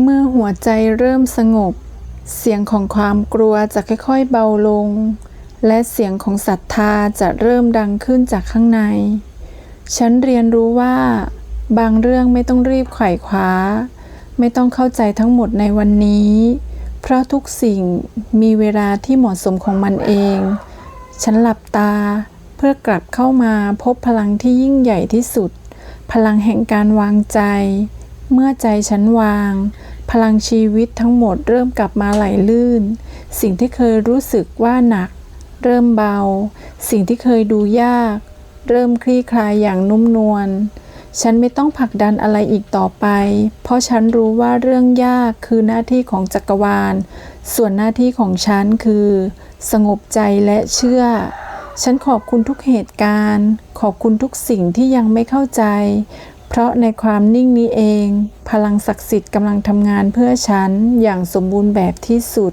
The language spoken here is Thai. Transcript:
เมื่อหัวใจเริ่มสงบ เสียงของความกลัวจะค่อยๆเบาลง และเสียงของศรัทธาจะเริ่มดังขึ้นจากข้างใน ฉันเรียนรู้ว่า บางเรื่องไม่ต้องรีบไขว่คว้า ไม่ต้องเข้าใจทั้งหมดในวันนี้ เพราะทุกสิ่งมีเวลาที่เหมาะสมของมันเอง ฉันหลับตาเพื่อกลับเข้ามาพบพลังที่ยิ่งใหญ่ที่สุด พลังแห่งการวางใจ เมื่อใจฉันวาง พลังชีวิตทั้งหมดเริ่มกลับมาไหลลื่น สิ่งที่เคยรู้สึกว่าหนัก เริ่มเบา สิ่งที่เคยดูยาก เริ่มคลี่คลายอย่างนุ่มนวลฉันไม่ต้องผลักดันอะไรอีกต่อไป เพราะฉันรู้ว่าเรื่องยากคือหน้าที่ของจักรวาล ส่วนหน้าที่ของฉันคือ สงบใจและเชื่อ ฉันขอบคุณทุกเหตุการณ์ ขอบคุณทุกสิ่งที่ยังไม่เข้าใจ เพราะในความนิ่งนี้เอง พลังศักดิ์สิทธิ์กำลังทำงานเพื่อฉันอย่างสมบูรณ์แบบที่สุด